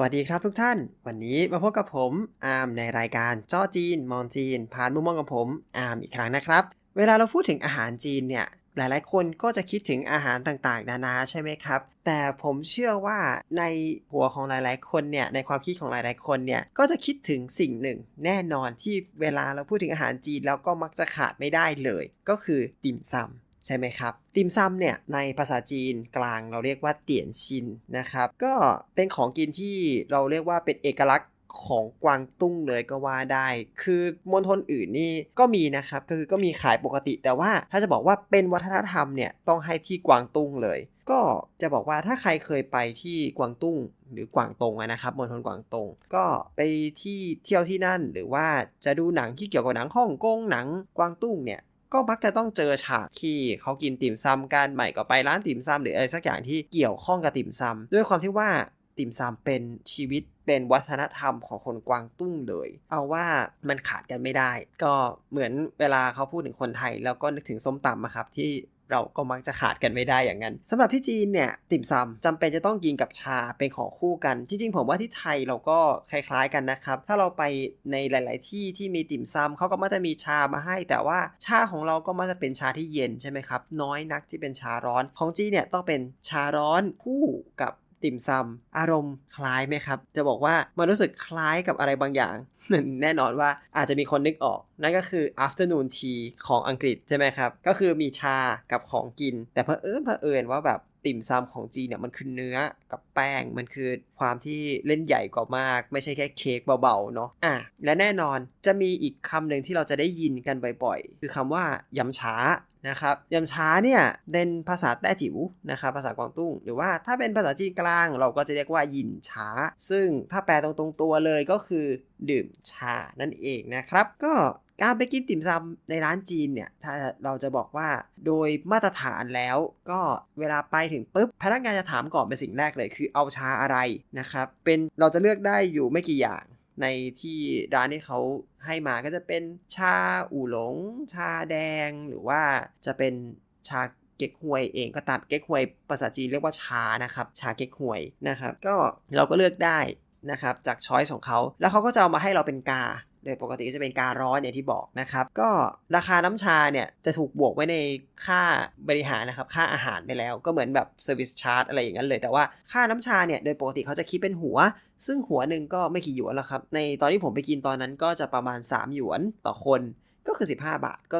วัสดีครับทุกท่าน วันนี้มาพบกับผมอาร์มในรายการจ้อจีน มองจีน ผ่านมุมมองของผมอาร์มอีกครั้งนะครับ เวลาเราพูดถึงอาหารจีนเนี่ยหลายๆ คนก็จะคิดถึงอาหารต่างๆ นานาใช่ไหมครับ แต่ผมเชื่อว่าในหัวของหลายๆ คนเนี่ยในความคิดของหลายๆ คนเนี่ยก็จะคิดถึงสิ่งหนึ่ง แน่นอนที่เวลาเราพูดถึงอาหารจีน แล้วก็มักจะขาดไม่ได้เลย ก็คือติ่มซำ ใช่ไหมครับ ติมซำเนี่ยในภาษาจีนกลางเราเรียกว่าเตี่ยนชินนะครับ ก็เป็นของกินที่เราเรียกว่าเป็นเอกลักษณ์ของกวางตุ้งเลยก็ว่าได้ คือมณฑลอื่นนี่ก็มีนะครับ ก็คือก็มีขายปกติ แต่ว่าถ้าจะบอกว่าเป็นวัฒนธรรมเนี่ยต้องให้ที่กวางตุ้งเลย ก็จะบอกว่าถ้าใครเคยไปที่กวางตุ้งหรือกวางตงนะครับมณฑลกวางตง ก็ไปที่เที่ยวที่นั่นหรือว่าจะดูหนังที่เกี่ยวกับหนังฮ่องกงหนังกวางตุ้งเนี่ย ก็มักจะต้องเจอฉากที่เขากินติ่มซำกันใหม่ก็ไปร้านติ่มซำหรืออะไรสักอย่างที่เกี่ยวข้องกับติ่มซำด้วยความที่ว่าติ่มซำเป็นชีวิต เป็นวัฒนธรรมของคนกวางตุ้งเลย เอาว่ามันขาดกันไม่ได้ ก็เหมือนเวลาเขาพูดถึงคนไทย แล้วก็นึกถึงส้มตำอะครับที่เราก็มักจะขาดกันไม่ได้อย่างนั้นสำหรับที่จีนเนี่ยติ่มซำจำเป็นจะต้องกินกับชาเป็นของคู่กัน จริงๆ ผมว่าที่ไทยเราก็คล้ายๆกันนะครับ ถ้าเราไปในหลาย ๆ ที่ที่มีติ่มซำเขาก็มักจะมีชามาให้ แต่ว่าชาของเราก็มักจะเป็นชาที่เย็นใช่ไหมครับ น้อยนักที่เป็นชาร้อน ของจีนเนี่ยต้องเป็นชาร้อนคู่กับ ติ่มซำอารมณ์คล้ายไหมครับ จะบอกว่ามันรู้สึกคล้ายกับอะไรบางอย่าง แน่นอนว่าอาจจะมีคนนึกออก นั่นก็คือ afternoon tea ของอังกฤษใช่ไหมครับ ก็คือมีชากับของกิน แต่เผอิญเผอิญว่าแบบติ่มซำของจีนเนี่ยมันคือเนื้อกับแป้งมันคือความที่เล่นใหญ่กว่ามาก ไม่ใช่แค่เค้กเบาๆเนาะอะและแน่นอนจะมีอีกคำหนึ่งที่เราจะได้ยินกันบ่อยๆ คือคำว่ายำช้า นะครับยำช้าเนี่ยเป็นภาษาแต้จิ๋วนะครับภาษากวางตุ้ง หรือว่าถ้าเป็นภาษาจีนกลาง เราก็จะเรียกว่ายินช้า ซึ่งถ้าแปลตรงๆตัวเลยก็คือดื่มชานั่นเองนะครับ ก็การไปกินติ่มซำในร้านจีนเนี่ย ถ้าเราจะบอกว่าโดยมาตรฐานแล้วก็เวลาไปถึงปุ๊บ พนักงานจะถามก่อนเป็นสิ่งแรกเลย คือเอาชาอะไรนะครับ เป็นเราจะเลือกได้อยู่ไม่กี่อย่าง ในที่ร้านที่เขาให้มาก็จะเป็นชาอู่หลง ชาแดงหรือว่าจะเป็นชาเก๊กฮวยเองก็ตามเก๊กฮวยภาษาจีนเรียกว่าชานะครับชาเก๊กฮวยนะครับก็เราก็เลือกได้นะครับจากช้อยส์ของเขาแล้วเขาก็จะเอามาให้เราเป็นกา โดยปกติจะเป็นการร้อนอย่างที่บอกนะครับ ก็ราคาน้ำชาเนี่ยจะถูกบวกไว้ในค่าบริหารนะครับ ค่าอาหารไปแล้วก็เหมือนแบบเซอร์วิสชาร์จอะไรอย่างนั้นเลย แต่ว่าค่าน้ำชาเนี่ยโดยปกติเขาจะคิดเป็นหัว ซึ่งหัวหนึ่งก็ไม่กี่หยวนแล้วครับ ในตอนที่ผมไปกินตอนนั้นก็จะประมาณ 3 หยวนต่อคนก็คือ 15 บาทก็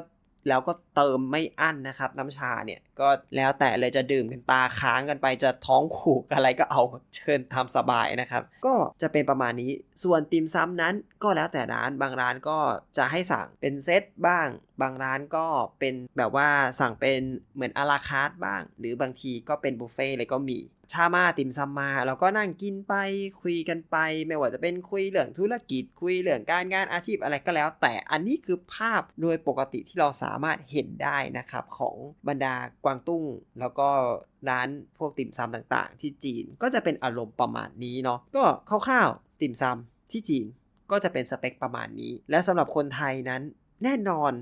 แล้วก็เติมไม่อั้นนะครับ น้ำชาเนี่ยก็แล้วแต่เลยจะดื่มกันตาค้างกันไปจะท้องผูกอะไรก็เอาเชิญทำสบายนะครับ ก็จะเป็นประมาณนี้ส่วนติมซ้ำนั้นก็แล้วแต่ร้านบางร้านก็จะให้สั่งเป็นเซตบ้าง บางร้านก็เป็นแบบว่าสั่งเป็นเหมือนอาราคาร์บ้าง หรือบางทีก็เป็นบุฟเฟ่เลยก็มี ชามาติมซำมาเราก็นั่งกินไปคุยกันไป ไม่ว่าจะเป็นคุยเรื่องธุรกิจคุยเรื่องการงานอาชีพอะไรก็แล้ว แต่อันนี้คือภาพโดยปกติที่เราสามารถเห็นได้นะครับ ของบรรดากวางตุ้ง แล้วก็ร้านพวกติ่มซำต่างๆ ที่จีนก็จะเป็นอารมณ์ประมาณนี้เนาะก็คร่าวๆติ่มซำที่จีนก็จะเป็นสเปคประมาณนี้ และสำหรับคนไทยนั้นแน่นอน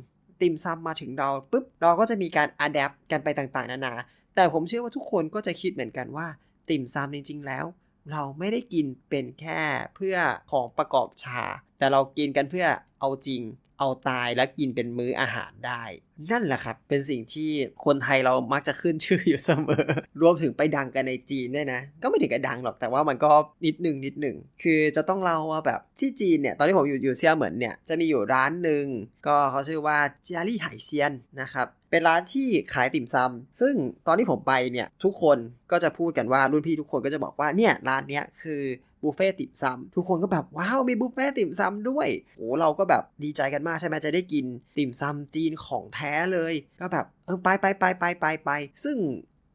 ติ่มซำมาถึงเราปุ๊บเราก็จะมีการอัดแอปกันไปต่างๆ นานา แต่ผมเชื่อว่าทุกคนก็จะคิดเหมือนกันว่า ติ่มซำจริง ๆ แล้ว เราไม่ได้กินเป็นแค่เพื่อของประกอบชา แต่เรากินกันเพื่อเอาจริง เอาตายและกินเป็นมื้ออาหารได้ นั่นแหละครับ เป็นสิ่งที่คนไทยเรามักจะขึ้นชื่ออยู่เสมอ รวมถึงไปดังกันในจีนด้วยนะ ก็ไม่ถึงกับดังหรอกแต่ว่ามันก็นิดหนึ่งนิดหนึ่งคือจะต้องเล่าว่าแบบที่จีนเนี่ยตอนที่ผมอยู่อยู่เซียเหมือนเนี่ยจะมีอยู่ร้านหนึ่งก็เขาชื่อว่าเจียรี่ไหเซียนนะครับ เป็นร้านที่ขายติ่มซำซึ่งตอนที่ผมไปเนี่ยทุกคนก็จะพูดกันว่ารุ่นพี่ทุกคนก็จะบอกว่าเนี่ยร้านเนี้ยคือบุฟเฟ่ติ่มซำทุกคนก็แบบว้าวมีบุฟเฟ่ติ่มซำด้วยโหเราก็แบบดีใจกันมากใช่ไหมจะได้กินติ่มซำจีนของแท้เลย ก็แบบเออไปไปไปไปไปไปซึ่ง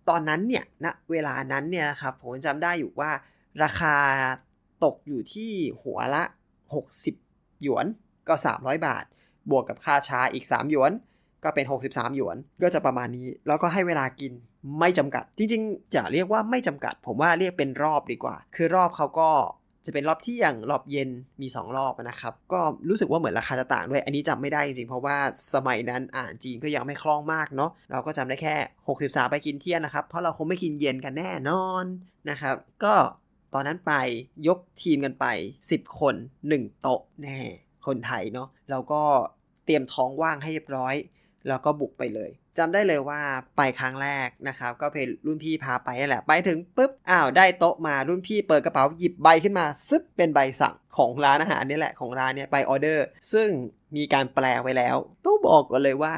ตอนนั้นเนี่ยณเวลานั้นเนี่ยครับผมจำได้อยู่ว่าราคาตกอยู่ที่หัวละ 60 หยวนก็ 300 บาท บวกกับค่าชาอีก 3 หยวน ก็เป็น 63 หยวน ก็จะประมาณนี้ แล้วก็ให้เวลากินไม่จำกัด จริงๆ จะเรียกว่าไม่จำกัด ผมว่าเรียกเป็นรอบดีกว่า คือรอบเขาก็จะเป็นรอบเที่ยงรอบเย็นมี 2 รอบนะครับ ก็รู้สึกว่าเหมือนราคาจะต่างด้วย อันนี้จำไม่ได้จริงๆ เพราะว่าสมัยนั้นอ่านจีนก็ยังไม่คล่องมากเนาะ เราก็จำได้แค่ 63 ไปกินเที่ยงนะครับ เพราะเราคงไม่กินเย็นกันแน่นอนนะครับ ก็ตอนนั้นไปยกทีมกันไป 10 คน 1 โต๊ะแน่ คนไทยเนาะ แล้วก็เตรียมท้องว่างให้เรียบร้อย แล้วก็บุกไปเลยจำได้เลยว่าไปครั้งแรกนะครับ ก็เป็นรุ่นพี่พาไปนั่แหละ ไปถึงปุ๊บ อ้าว ได้โต๊ะมา รุ่นพี่เปิดกระเป๋าหยิบใบขึ้นมา ซึบเป็นใบสั่งของร้านอาหารนี่แหละ ของร้านเนี่ยไปออเดอร์ ซึ่งมีการแปลไว้แล้ว ต้องบอกก่อนเลยว่า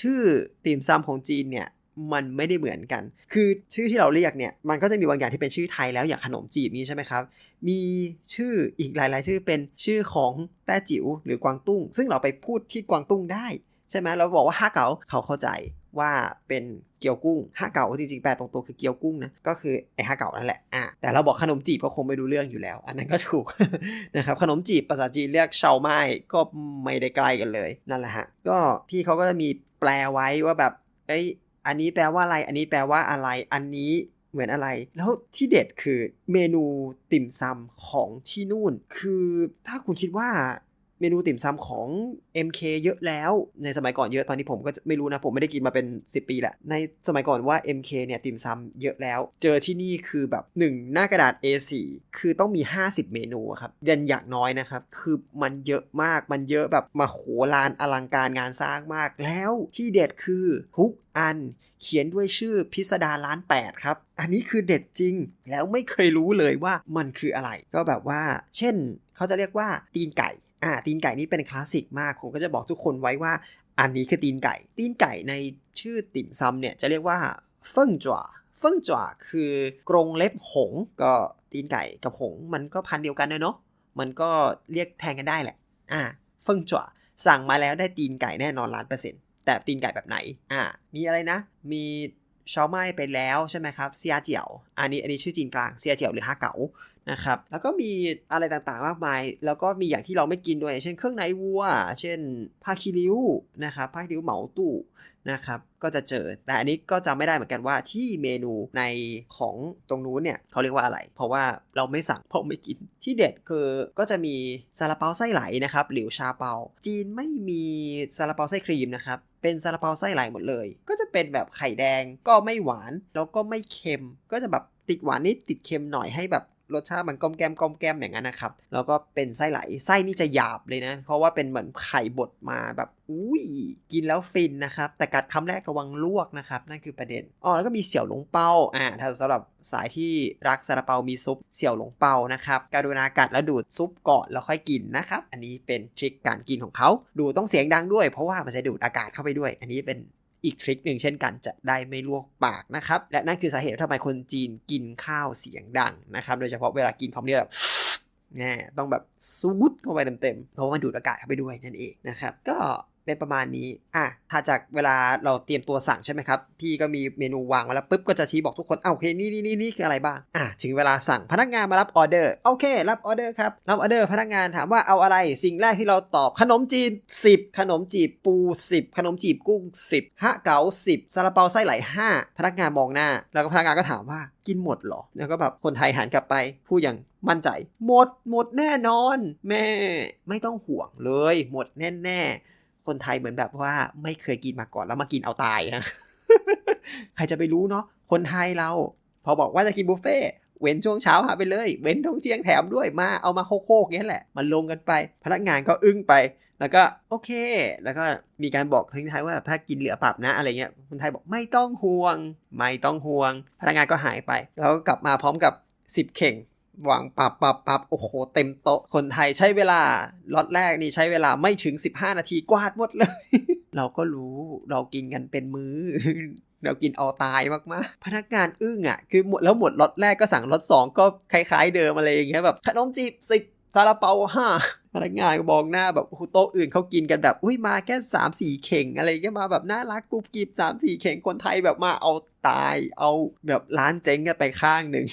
ชื่อติ่มซำของจีนเนี่ยมันไม่ได้เหมือนกัน คือชื่อที่เราเรียกเนี่ย มันก็จะมีบางอย่างที่เป็นชื่อไทยแล้วอย่างขนมจีบนี้ใช่ไหมครับ มีชื่ออีกหลาย ๆ ชื่อเป็นชื่อของแต้จิ๋วหรือกวางตุ้ง ซึ่งเราไปพูดที่กวางตุ้งได้ ใช่ไหมเราบอกว่าห้าเก๋าเขาเข้าใจว่าเป็นเกี๊ยวกุ้งห้าเก๋าจริงๆแปลตรงตัวคือเกี๊ยวกุ้งนะก็คือไอ้ห้าเก๋านั่นแหละอะแต่เราบอกขนมจีบก็คงไม่รู้เรื่องอยู่แล้ว อันนั้นก็ถูกนะครับขนมจีบภาษาจีนเรียกเฉาไม้ก็ไม่ได้ไกล้กันเลยนั่นแหละฮะก็พี่เขาก็จะมีแปลไว้ว่าแบบเอ้ยอันนี้แปลว่าอะไร อันนี้แปลว่าอะไร อันนี้เหมือนอะไร แล้วที่เด็ดคือเมนูติ่มซำของที่นู่น คือถ้าคุณคิดว่า เมนูติ่มซำของ MK เยอะแล้วในสมัยก่อนเยอะตอนนี้ผมก็ไม่รู้นะ ผมไม่ได้กินมาเป็น 10 ปีแหละในสมัยก่อนว่า MK เนี่ยติ่มซำเยอะแล้ว เจอที่นี่คือแบบ 1 หน้ากระดาษ A4 คือต้องมี 50 เมนูครับเด่นอย่างน้อยนะครับ คือมันเยอะมากมันเยอะแบบมาโหลานอลังการงานสร้างมาก แล้วที่เด็ดคือทุกอันเขียนด้วยชื่อพิสดารล้าน8ครับ อันนี้คือเด็ดจริง แล้วไม่เคยรู้เลยว่ามันคืออะไร ก็แบบว่า เช่น เขาจะเรียกว่าตีนไก่ อ่าตีนไก่นี่เป็นคลาสสิกมากผมก็จะบอกทุกคนไว้ว่าอันนี้คือตีนไก่ ตีนไก่ในชื่อติ่มซำเนี่ยจะเรียกว่าเฟิ่งจั่วเฟิ่งจั่วคือกรงเล็บหงก็ตีนไก่กับหงมันก็พันเดียวกันเนาะมันก็เรียกแทนกันได้แหละอ่าเฟิ่งจั่วสั่งมาแล้วได้ตีนไก่แน่นอนล้านเปอร์เซ็นต์แต่ตีนไก่แบบไหนอ่ามีอะไรนะ มีชาวไม้ไปแล้วใช่ไหมครับเซียเจียว อันนี้อันนี้ชื่อจีนกลางเซียเจียวหรือฮาเก๋านะครับ แล้วก็มีอะไรต่างๆมากมาย แล้วก็มีอย่างที่เราไม่กินด้วย เช่นเครื่องในวัว เช่นผ้าคีริ้วนะครับผ้าคีริ้วเหมาตู้นะครับ ก็จะเจอ แต่อันนี้ก็จำไม่ได้เหมือนกันว่าที่เมนูในของตรงนู้นเนี่ยเขาเรียกว่าอะไร เพราะว่าเราไม่สั่งเพราะไม่กิน ที่เด็ดคือก็จะมีซาลาเปาไส้ไหลนะครับหลิวชาเปา จีนไม่มีซาลาเปาไส้ครีมนะครับ เป็นซาลาเปาไส้ไหลหมดเลย ก็จะเป็นแบบไข่แดง ก็ไม่หวาน แล้วก็ไม่เค็ม ก็จะแบบติดหวานนิดติดเค็มหน่อยให้แบบ รสชาติมันกลมแก้มกลมแก้มอย่างนั้นนะครับ แล้วก็เป็นไส้ไหลไส้นี่จะหยาบเลยนะ เพราะว่าเป็นเหมือนไข่บดมาแบบอุ้ยกินแล้วฟินนะครับ แต่กัดคำแรกระวังลวกนะครับ นั่นคือประเด็นอ๋อแล้วก็มีเสี่ยวหลงเปาอ่าถ้าสำหรับสายที่รักซาลาเปามีซุปเสี่ยวหลงเปานะครับการุณากัดแล้วดูดซุปก่อนแล้วค่อยกินนะครับ อันนี้เป็นทริคการกินของเขาดูต้องเสียงดังด้วย เพราะว่ามันจะดูดอากาศเข้าไปด้วย อันนี้เป็น อีกทริคหนึ่งเช่นกันจะได้ไม่ลวกปากนะครับ และนั่นคือสาเหตุทำไมคนจีนกินข้าวเสียงดังนะครับ โดยเฉพาะเวลากินเขาเรียกแบบนี่ต้องแบบซูดเข้าไปเต็มๆ เพราะว่ามันดูดอากาศเข้าไปด้วยนั่นเองนะครับ ก็ เป็นประมาณนี้ อะถ้าจากเวลาเราเตรียมตัวสั่งใช่ไหมครับ พี่ก็มีเมนูวางมาแล้วปุ๊บก็จะชี้บอกทุกคนอ้าวโอเค นี่นี่นี่นี่คืออะไรบ้าง อะถึงเวลาสั่งพนักงานมารับออเดอร์ โอเค รับออเดอร์ครับ รับออเดอร์พนักงานถามว่าเอาอะไร สิ่งแรกที่เราตอบขนมจีน 10 ขนมจีบปู 10 ขนมจีบกุ้ง 10ฮะเก๋า10ซาลาเปาไส้ไหล5พนักงานมองหน้า แล้วก็พนักงานก็ถามว่ากินหมดเหรอ แล้วก็แบบคนไทยหันกลับไปพูดอย่างมั่นใจ หมด หมดแน่นอน แม่ ไม่ต้องห่วงเลย หมดแน่ๆ คนไทยเหมือนแบบว่าไม่เคยกินมาก่อนแล้วมากินเอาตายฮะใครจะไปรู้เนาะคนไทยเรา พอบอกว่าจะกินบุฟเฟ่เว้นช่วงเช้าหาไปเลย เว้นช่วงเที่ยงแถมด้วยมาเอามาโคกๆเงี้ยแหละ มันลงกันไป พนักงานก็อึ้งไป แล้วก็โอเค แล้วก็มีการบอกทิ้งท้ายว่าถ้ากินเหลือปรับนะอะไรเงี้ยคนไทยบอกไม่ต้องห่วง ไม่ต้องห่วง พนักงานก็หายไป แล้วก็กลับมาพร้อมกับ 10 เข่ง วางปับปับปับโอ้โห เต็มโต๊ะ คนไทยใช้เวลาล็อตแรกนี่ใช้เวลาไม่ถึง 15 นาทีกวาดหมดเลย เราก็รู้เรากินกันเป็นมือ้อเรากินเอาตายมากๆ พนักงานอึ้งอะ คือหมดแล้วหมดล็อตแรกก็สั่งล็อตสองก็คล้ายๆเดิมอะไรอย่างเงี้ยแบบขนมจีบสิบซาลาเปาห้าพนักงานก็มองหน้าแบบโอ้โหโต๊ะอื่นเขากินกันแบบ อุ้ยมาแค่สามสี่เข่งอะไรเงี้ยมาแบบน่ารักกรุบกริบสามสี่เข่งคนไทยแบบมาเอาตาย เอาแบบร้านเจ๊งกันไปข้างหนึ่ง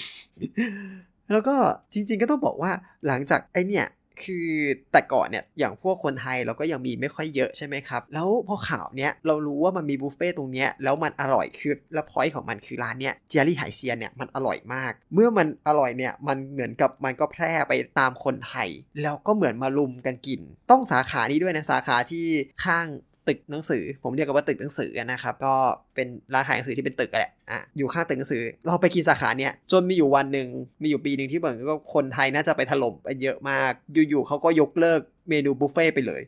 แล้วก็จริงๆก็ต้องบอกว่าหลังจากไอเนี่ยคือแต่ก่อนเนี่ยอย่างพวกคนไทยเราก็ยังมีไม่ค่อยเยอะใช่ไหมครับ แล้วพอข่าวเนี้ยเรารู้ว่ามันมีบุฟเฟ่ตรงเนี้ยแล้วมันอร่อยคือแล้วพอยต์ของมันคือร้านเนี้ยเจียรี่ไหเซียนเนี่ยมันอร่อยมาก เมื่อมันอร่อยเนี่ยมันเหมือนกับมันก็แพร่ไปตามคนไทย แล้วก็เหมือนมาลุมกันกิน ต้องสาขานี้ด้วยนะสาขาที่ข้าง ตึกหนังสือ ผมเรียกกันว่าตึกหนังสือนะครับ ก็เป็นร้านขายหนังสือที่เป็นตึกแหละอะอยู่ข้างตึกหนังสือ เราไปกินสาขาเนี่ย จนมีอยู่วันหนึ่งมีอยู่ปีหนึ่งที่เหมือนก็คนไทยน่าจะไปถล่มไปเยอะมาก อยู่ๆเขาก็ยกเลิกเมนูบุฟเฟ่ไปเลย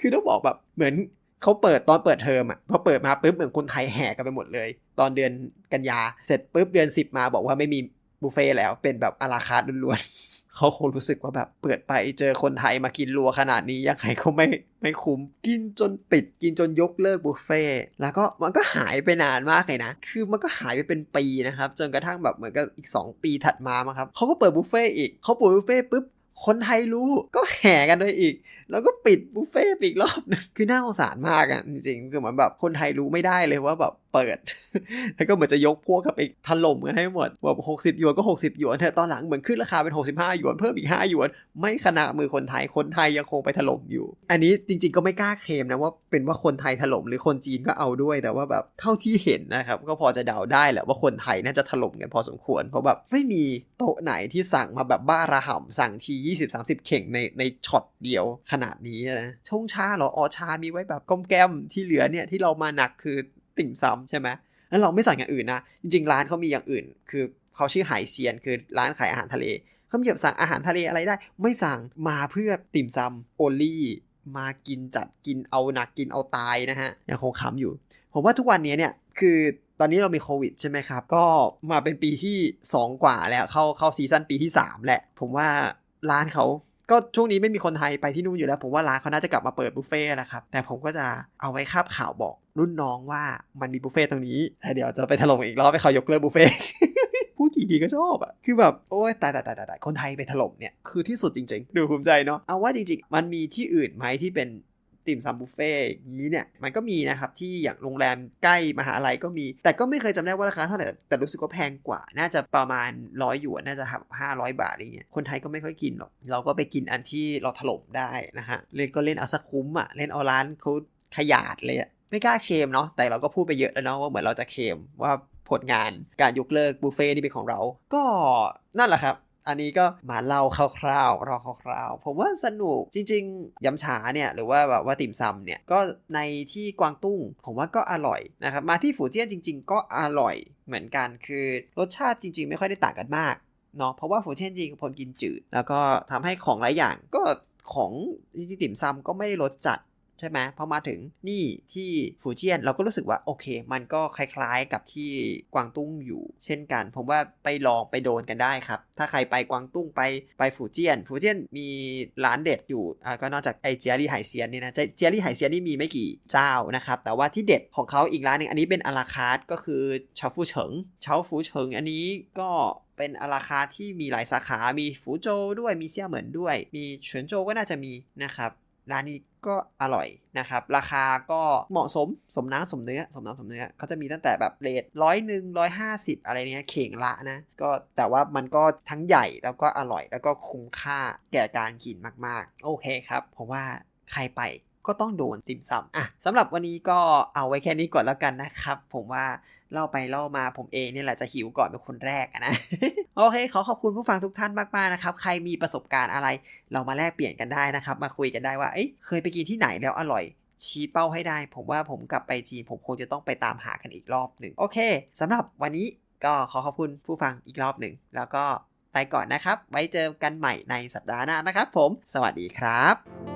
คือต้องบอกแบบเหมือนเขาเปิดตอนเปิดเทอมอะพอเปิดมาปุ๊บเหมือนคนไทยแห่กันไปหมดเลย ตอนเดือนกันยาเสร็จปุ๊บเดือนสิบมาบอกว่าไม่มีบุฟเฟ่แล้วเป็นแบบอาราคาร์ล้วนๆ เขาคงรู้สึกว่าแบบเปิดไปเจอคนไทยมากินรัวขนาดนี้ยังไงก็ไม่ไม่คุ้มกินจนปิดกินจนยกเลิกบุฟเฟ่แล้วก็มันก็หายไปนานมากเลยนะ คือมันก็หายไปเป็นปีนะครับ จนกระทั่งแบบเหมือนกับอีก 2 ปีถัดมามั้งครับเขาก็เปิดบุฟเฟ่อีกเขาเปิดบุฟเฟ่ปุ๊บคนไทยรู้ก็แห่กันเลยอีก แล้วก็ปิดบุฟเฟ่อีกรอบหนึงคือน่าสงสารมากอะจริงๆคือเหมือนแบบคนไทยรู้ไม่ได้เลยว่าแบบ เปิด แล้วก็เหมือนจะยกพวกกับไปถล่มกันให้หมดแบบ60หยวนก็60หยวนเถอตอนหลังเหมือนขึ้นราคาเป็น65หยวนเพิ่มอีก5หยวน ไม่ขนาดมือคนไทยคนไทยยังคงไปถล่มอยู่ อันนี้จริง ๆก็ไม่กล้าเคลมนะว่าเป็นว่าคนไทยถล่มหรือคนจีนก็เอาด้วยแต่ว่าแบบเท่าที่เห็นนะครับก็พอจะเดาได้แหละว่าคนไทยน่าจะถล่มกันพอสมควร เพราะแบบไม่มีโต๊ะไหนที่สั่งมาแบบบ้าระห่ำสั่งที 20-30 เข่งในในช็อตเดียวขนาดนี้นะชงชาเหรอออชามีไว้แบบก้มแก้มที่เหลือเนี่ยที่เรามาหนักคือ ติ่มซำใช่ไหมแล้วเราไม่สั่งอย่างอื่นนะ จริงๆ ร้านเขามีอย่างอื่น คือเขาชื่อไหเซียน คือร้านขายอาหารทะเล เขามีแบบสั่งอาหารทะเลอะไรได้ ไม่สั่ง มาเพื่อติ่มซำโอลี่ มากินจัดกิน เอาหนักกินเอาตายนะฮะ ยังคงขำอยู่ ผมว่าทุกวันนี้เนี่ย คือตอนนี้เรามีโควิดใช่ไหมครับ ก็มาเป็นปีที่ 2 กว่าแล้ว เข้าเข้าซีซั่นปีที่ 3 แหละ ผมว่าร้านเขา ก็ช่วงนี้ไม่มีคนไทยไปที่นู่นอยู่แล้ว ผมว่าร้านเขาน่าจะกลับมาเปิดบุฟเฟ่ต์นะครับ แต่ผมก็จะเอาไว้คาบข่าวบอกรุ่นน้องว่ามันมีบุฟเฟ่ต์ตรงนี้แต่เดี๋ยวจะไปถล่มอีกรอบไปเขายกเลิกบุฟเฟ่ต์พูดทีๆก็ชอบอะคือแบบโอ้ยตายตายตายตายคนไทยไปถล่มเนี่ยคือที่สุดจริง ๆ ดูภูมิใจเนาะเอาว่าจริง ๆ มันมีที่อื่นไหมที่เป็น ติ่มซำบุฟเฟ่ต์อย่างนี้เนี่ยมันก็มีนะครับที่อย่างโรงแรมใกล้มหาลัยก็มี แต่ก็ไม่เคยจำได้ว่าราคาเท่าไหร่แต่รู้สึกว่าแพงกว่า น่าจะประมาณร้อยหยวนน่าจะห้าร้อยบาทอะไรเงี้ยคนไทยก็ไม่ค่อยกินหรอกเราก็ไปกินอันที่เราถล่มได้นะฮะเล่นก็เล่นเอาสักคุ้มอะเล่นเอาร้านเขาขยาดเลยอะไม่กล้าเคมเนาะแต่เราก็พูดไปเยอะแล้วเนาะว่าเหมือนเราจะเคมว่าผลงานการยกเลิกบุฟเฟ่ต์นี่เป็นของเรา ก็นั่นแหละครับ อันนี้ก็มาเล่าคร่าวๆราคร่าวๆผมว่าสนุกจริง ๆยำฉาเนี่ยหรือว่าแบบว่าติ่มซำเนี่ยก็ในที่กวางตุ้ง ผมว่าก็อร่อยนะครับมาที่ฝูเจี้ยนจริง ๆ ก็อร่อยเหมือนกันคือรสชาติจริง ๆ ไม่ค่อยได้ต่างกันมากเนาะเพราะว่าฝูเจี้ยนจริงๆคนกินจืด แล้วก็ทำให้ของหลายอย่างก็ของที่ติ่มซำก็ไม่ได้รสจัด ใช่ไหมพอมาถึงนี่ที่ฟูเจียนเราก็รู้สึกว่าโอเค มันก็คล้ายๆกับที่กวางตุ้งอยู่ เช่นกัน ผมว่าไปลองไปโดนกันได้ครับ ถ้าใครไปกวางตุ้งไปไปฟูเจียน ฟูเจียนมีร้านเด็ดอยู่อ่าก็นอกจากไอเจียรี่ไหเซียนนี่นะเจียรี่ไหเซียนนี่มีไม่กี่เจ้านะครับ แต่ว่าที่เด็ดของเขาอีกร้านหนึงอันนี้เป็นอาราคาร์ทก็คือเฉาฟูเฉิงเฉาฟูเฉิงอันนี้ก็เป็นอาราคาร์ทที่มีหลายสาขา มีฟูโจด้วย มีเซี่ยเหมินด้วย มีเฉินโจก็น่าจะมีนะครับ ร้านนี้ก็อร่อยนะครับ ราคาก็เหมาะสมสมน้ำสมเนื้อ สมน้ำสมเนื้อเขาจะมีตั้งแต่แบบเรทร้อยหนึ่งร้อยห้าสิบอะไรเนี้ยเข่งละนะก็แต่ว่ามันก็ทั้งใหญ่แล้วก็อร่อย แล้วก็คุ้มค่าแก่การกินมากๆ โอเคครับผมว่าใครไปก็ต้องโดนติ่มซำอะสำหรับวันนี้ก็เอาไว้แค่นี้ก่อนแล้วกันนะครับ ผมว่า เล่าไปเล่ามาผมเองเนี่ยแหละจะหิวก่อนเป็นคนแรกนะ โอเค ขอขอบคุณผู้ฟังทุกท่านมากๆนะครับ ใครมีประสบการณ์อะไร เรามาแลกเปลี่ยนกันได้นะครับ มาคุยกันได้ว่าเอ้ยเคยไปกินที่ไหนแล้วอร่อย ชี้เป้าให้ได้ ผมว่าผมกลับไปจีนผมคงจะต้องไปตามหากันอีกรอบหนึ่งโอเคสำหรับวันนี้ก็ขอขอบคุณผู้ฟังอีกรอบหนึ่งแล้วก็ไปก่อนนะครับ ไว้เจอกันใหม่ในสัปดาห์หน้านะครับผม สวัสดีครับ